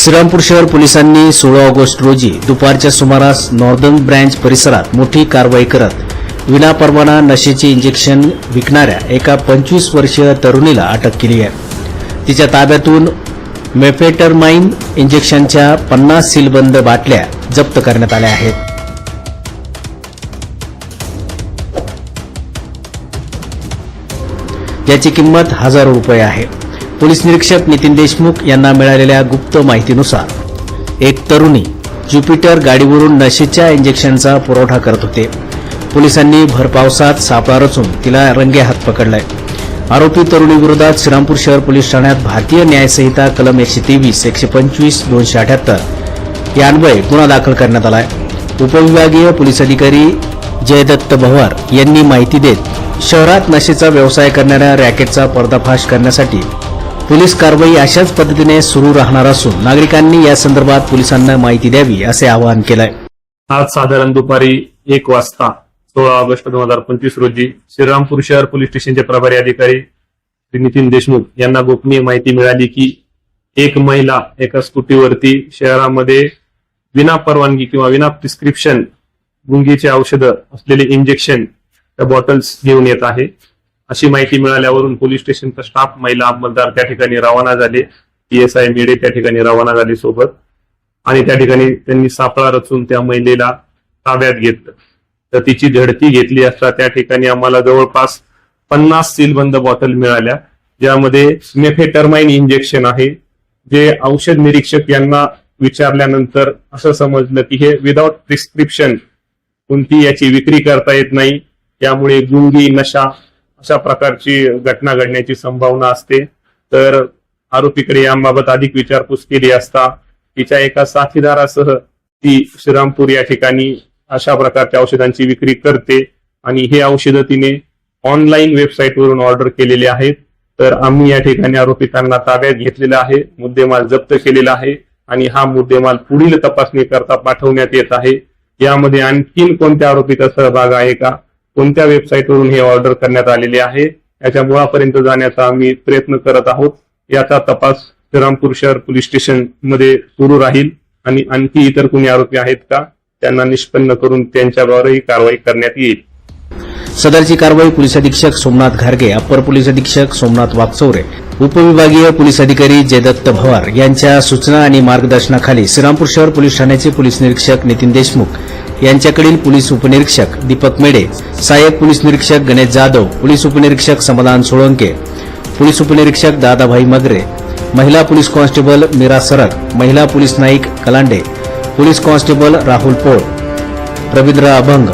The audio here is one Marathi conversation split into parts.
श्रीरामपूर शहर पोलिसांनी सोळा ऑगस्ट रोजी दुपारच्या सुमारास नॉर्दर्न ब्रँच परिसरात मोठी कारवाई करत विनापरवाना नशेचे इंजेक्शन विकणाऱ्या एका पंचवीस वर्षीय तरुणीला अटक केली आहे. तिच्या ताब्यातून मेफेटरमाइन इंजेक्शनच्या पन्नास सीलबंद बाटल्या जप्त करण्यात आल्या आहेत. याची किंमत हजारो रुपये आहे. पोलीस निरीक्षक नितीन देशमुख यांना मिळालेल्या गुप्त माहितीनुसार एक तरुणी ज्युपिटर गाडीवरून नशेच्या इंजेक्शनचा पुरवठा करत होते. पोलिसांनी भरपावसात सापळा रचून तिला रंगे हात पकडलाय. आरोपी तरुणीविरोधात श्रीरामपूर शहर पोलीस ठाण्यात भारतीय न्यायसंहिता कलम एकशे तेवीस एकशे पंचवीस दोनशे अठ्याहत्तर यान्वये गुन्हा दाखल करण्यात आलाय. उपविभागीय पोलीस अधिकारी जयदत्त भवार यांनी माहिती देत शहरात नशेचा व्यवसाय करणाऱ्या रॅकेटचा पर्दाफाश करण्यासाठी पोलीस कारवाई अशाच पद्धतीने सुरू राहणार असून नागरिकांनी या संदर्भात पोलिसांना माहिती द्यावी असे आवाहन केलंय. आज साधारण दुपारी एक वाजता सोळा ऑगस्ट दोन हजार पंचवीस रोजी श्रीरामपूर शहर पोलीस स्टेशनचे प्रभारी अधिकारी श्री नितीन देशमुख यांना गोपनीय माहिती मिळाली की एक महिला एका स्कूटीवरती शहरामध्ये विना परवानगी किंवा विना प्रिस्क्रिप्शन गुंगीचे औषधं असलेले इंजेक्शन त्या बॉटल्स घेऊन येत आहे. अशी माहिती मिळाल्यावरून पोलीस स्टेशनचा स्टाफ महिला अंमलदार त्या ठिकाणी रवाना झाले. पी एस आय मेडे त्या ठिकाणी रवाना झाले सोबत. आणि त्या ठिकाणी त्यांनी सापळा रचून त्या महिलेला ताब्यात घेतलं. तर तिची झडती घेतली असता त्या ठिकाणी आम्हाला जवळपास पन्नास सीलबंद बॉटल मिळाल्या. ज्यामध्ये मेफेटरमाइन इंजेक्शन आहे. जे औषध निरीक्षक यांना विचारल्यानंतर असं समजलं की हे विदाउट प्रिस्क्रिप्शन कोणती याची विक्री करता येत नाही. त्यामुळे गुंगी नशा अशा प्रकारची घटना घडण्याची संभावना असते. तर आरोपीकडे याबाबत अधिक विचारपूस केली असता तिच्या एका साथीदारासह ती श्रीरामपूर या ठिकाणी अशा प्रकारच्या औषधांची विक्री करते आणि हे औषधं तिने ऑनलाईन वेबसाईटवरून ऑर्डर केलेले आहेत. तर आम्ही या ठिकाणी आरोपितांना ताब्यात घेतलेला आहे मुद्देमाल जप्त केलेला आहे आणि हा मुद्देमाल पुढील तपासणी करता पाठवण्यात येत आहे. यामध्ये आणखीन कोणत्या आरोपीचा सहभाग आहे का? कोणत्या वेबसाईटवरून हे ऑर्डर करण्यात आलेले आहे याच्या मुळापर्यंत जाण्याचा आम्ही प्रयत्न करत आहोत. याचा तपास श्रीरामपूर शहर पोलीस स्टेशनमध्ये सुरू राहील. आणि आणखी इतर कोणी आरोपी आहेत का त्यांना निष्पन्न करून त्यांच्याद्वारेही कारवाई करण्यात येईल. सदरची कारवाई पोलीस अधीक्षक सोमनाथ घारगे अप्पर पोलीस अधीक्षक सोमनाथ वागचौरे उपविभागीय पोलीस अधिकारी जयदत्त भवार यांच्या सूचना आणि मार्गदर्शनाखाली श्रीरामपूर शहर पोलीस ठाण्याचे पोलीस निरीक्षक नितीन देशमुख यांच्याकडील पोलीस उपनिरीक्षक दीपक मेडे सहाय्यक पोलीस निरीक्षक गणेश जाधव पोलीस उपनिरीक्षक समाधान सोळंके पोलीस उपनिरीक्षक दादाभाई मगरे महिला पोलीस कॉन्स्टेबल मीरा सरक महिला police Naik Kalande police constable Rahul Pol Ravindra Abhang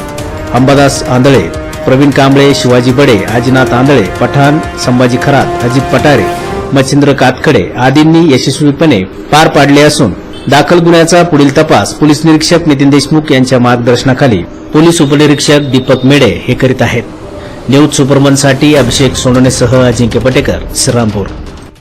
Ambadas Andhale Pravin Kamble Shivaji बडे आजीनाथ आंधळे पठाण संभाजी खरात अजित पटारे मच्छिंद्र कातखडे आदींनी यशस्वीपणे पार पाडले असून दाखल गुन्ह्याचा पुढील तपास पोलीस निरीक्षक नितीन देशमुख यांच्या मार्गदर्शनाखाली पोलीस उपनिरीक्षक दीपक मेडे हे करीत आहेत. न्यूज सुपरमनसाठी अभिषेक सोनवणेसह अजिंक्य पटेकर श्रीरामपूर.